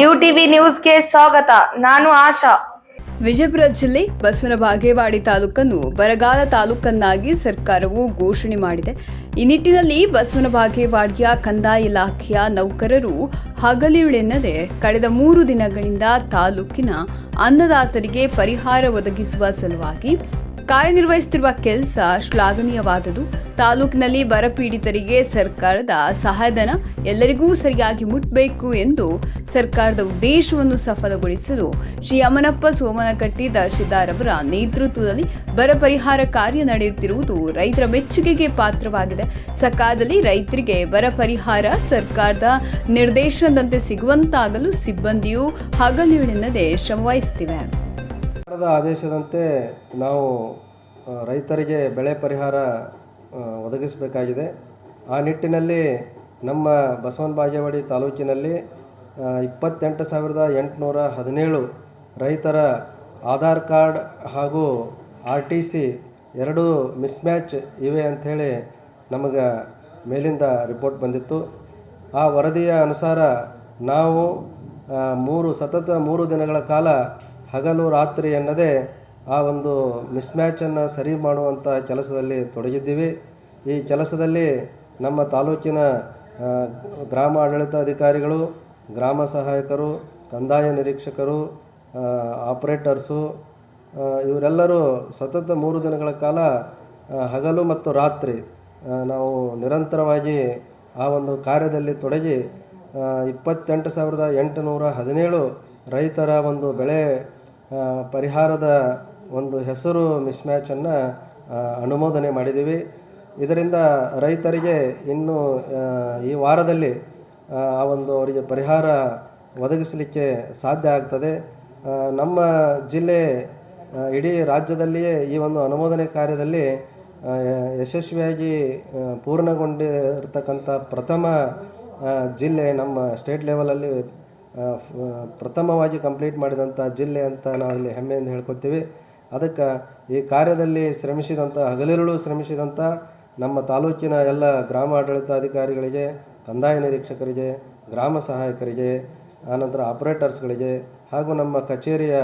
You TV ನ್ಯೂಸ್ಗೆ ಸ್ವಾಗತ. ನಾನು ಆಶಾ. ವಿಜಯಪುರ ಜಿಲ್ಲೆ ಬಸವನ ಬಾಗೇವಾಡಿ ತಾಲೂಕನ್ನು ಬರಗಾಲ ತಾಲೂಕನ್ನಾಗಿ ಸರ್ಕಾರವು ಘೋಷಣೆ ಮಾಡಿದೆ. ಈ ನಿಟ್ಟಿನಲ್ಲಿ ಬಸವನ ಬಾಗೇವಾಡಿಯ ಕಂದಾಯ ಇಲಾಖೆಯ ನೌಕರರು ಹಗಲಿರುಳೆನ್ನದೆ ಕಳೆದ ಮೂರು ದಿನಗಳಿಂದ ತಾಲೂಕಿನ ಅನ್ನದಾತರಿಗೆ ಪರಿಹಾರ ಒದಗಿಸುವ ಸಲುವಾಗಿ ಕಾರ್ಯನಿರ್ವಹಿಸುತ್ತಿರುವ ಕೆಲಸ ಶ್ಲಾಘನೀಯವಾದುದು. ತಾಲೂಕಿನಲ್ಲಿ ಬರಪೀಡಿತರಿಗೆ ಸರ್ಕಾರದ ಸಹಾಯಧನ ಎಲ್ಲರಿಗೂ ಸರಿಯಾಗಿ ಮುಟ್ಟಬೇಕು ಎಂದು ಸರ್ಕಾರದ ಉದ್ದೇಶವನ್ನು ಸಫಲಗೊಳಿಸಲು ಶ್ರೀ ಅಮನಪ್ಪ ಸೋಮನಕಟ್ಟಿ ದರ್ಶಿದಾರ್ ಅವರ ನೇತೃತ್ವದಲ್ಲಿ ಬರ ಪರಿಹಾರ ಕಾರ್ಯ ನಡೆಯುತ್ತಿರುವುದು ರೈತರ ಮೆಚ್ಚುಗೆಗೆ ಪಾತ್ರವಾಗಿದೆ. ಸಕಾಲದಲ್ಲಿ ರೈತರಿಗೆ ಬರ ಪರಿಹಾರ ಸರ್ಕಾರದ ನಿರ್ದೇಶನದಂತೆ ಸಿಗುವಂತಾಗಲು ಸಿಬ್ಬಂದಿಯು ಹಗಲಿರುಳೆನ್ನದೆ ಶ್ರಮವಹಿಸುತ್ತಿವೆ. ಸರ್ಕಾರದ ಆದೇಶದಂತೆ ನಾವು ರೈತರಿಗೆ ಬೆಳೆ ಪರಿಹಾರ ಒದಗಿಸಬೇಕಾಗಿದೆ. ಆ ನಿಟ್ಟಿನಲ್ಲಿ ನಮ್ಮ ಬಸವನ ಬಾಗೇವಾಡಿ ತಾಲೂಕಿನಲ್ಲಿ ಇಪ್ಪತ್ತೆಂಟು ಸಾವಿರದ ಎಂಟುನೂರ ಹದಿನೇಳು ರೈತರ ಆಧಾರ್ ಕಾರ್ಡ್ ಹಾಗೂ ಆರ್ ಟಿ ಸಿ ಎರಡೂ ಮಿಸ್ಮ್ಯಾಚ್ ಇವೆ ಅಂಥೇಳಿ ನಮಗೆ ಮೇಲಿಂದ ರಿಪೋರ್ಟ್ ಬಂದಿತ್ತು. ಆ ವರದಿಯ ಅನುಸಾರ ನಾವು ಮೂರು, ಸತತ ಮೂರು ದಿನಗಳ ಕಾಲ ಹಗಲು ರಾತ್ರಿ ಎನ್ನದೇ ಆ ಒಂದು ಮಿಸ್ಮ್ಯಾಚನ್ನು ಸರಿ ಮಾಡುವಂಥ ಕೆಲಸದಲ್ಲಿ ತೊಡಗಿದ್ದೀವಿ. ಈ ಕೆಲಸದಲ್ಲಿ ನಮ್ಮ ತಾಲೂಕಿನ ಗ್ರಾಮ ಆಡಳಿತ ಅಧಿಕಾರಿಗಳು ಗ್ರಾಮ ಸಹಾಯಕರು, ಕಂದಾಯ ನಿರೀಕ್ಷಕರು ಆಪರೇಟರ್ಸು ಇವರೆಲ್ಲರೂ ಸತತ ಮೂರು ದಿನಗಳ ಕಾಲ ಹಗಲು ಮತ್ತು ರಾತ್ರಿ ನಾವು ನಿರಂತರವಾಗಿ ಆ ಒಂದು ಕಾರ್ಯದಲ್ಲಿ ತೊಡಗಿ ಇಪ್ಪತ್ತೆಂಟು ಸಾವಿರದ ಎಂಟುನೂರ ಹದಿನೇಳು ರೈತರ ಒಂದು ಬೆಳೆ ಪರಿಹಾರದ ಒಂದು ಹೆಸರು ಮಿಸ್ಮ್ಯಾಚನ್ನು ಅನುಮೋದನೆ ಮಾಡಿದ್ದೀವಿ. ಇದರಿಂದ ರೈತರಿಗೆ ಇನ್ನು ಈ ವಾರದಲ್ಲಿ, ಆ ಒಂದು ಅವರಿಗೆ ಪರಿಹಾರ ಒದಗಿಸಲಿಕ್ಕೆ ಸಾಧ್ಯ ಆಗ್ತದೆ. ನಮ್ಮ ಜಿಲ್ಲೆ ಇಡೀ ರಾಜ್ಯದಲ್ಲಿಯೇ ಈ ಒಂದು ಅನುಮೋದನೆ ಕಾರ್ಯದಲ್ಲಿ ಯಶಸ್ವಿಯಾಗಿ ಪೂರ್ಣಗೊಂಡಿರ್ತಕ್ಕಂಥ ಪ್ರಥಮ ಜಿಲ್ಲೆ ನಮ್ಮ ಸ್ಟೇಟ್ ಲೆವೆಲಲ್ಲಿ ಪ್ರಥಮವಾಗಿ ಕಂಪ್ಲೀಟ್ ಮಾಡಿದಂಥ ಜಿಲ್ಲೆ ಅಂತ ನಾವು ಇಲ್ಲಿ ಹೆಮ್ಮೆಯಿಂದ ಹೇಳ್ಕೊತೀವಿ ಅದಕ್ಕೆ ಈ ಕಾರ್ಯದಲ್ಲಿ ಶ್ರಮಿಸಿದಂಥ ಹಗಲಿರುಳು ಶ್ರಮಿಸಿದಂಥ ನಮ್ಮ ತಾಲೂಕಿನ ಎಲ್ಲ ಗ್ರಾಮ ಆಡಳಿತಾಧಿಕಾರಿಗಳಿಗೆ ಕಂದಾಯ ನಿರೀಕ್ಷಕರಿಗೆ, ಗ್ರಾಮ ಸಹಾಯಕರಿಗೆ, ಆನಂತರ ಆಪರೇಟರ್ಸ್ಗಳಿಗೆ ಹಾಗೂ ನಮ್ಮ ಕಚೇರಿಯ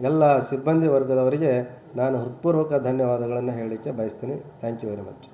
ಎಲ್ಲ ಸಿಬ್ಬಂದಿ ವರ್ಗದವರಿಗೆ ನಾನು ಹೃತ್ಪೂರ್ವಕ ಧನ್ಯವಾದಗಳನ್ನು ಹೇಳಲಿಕ್ಕೆ ಬಯಸ್ತೀನಿ. Thank you very much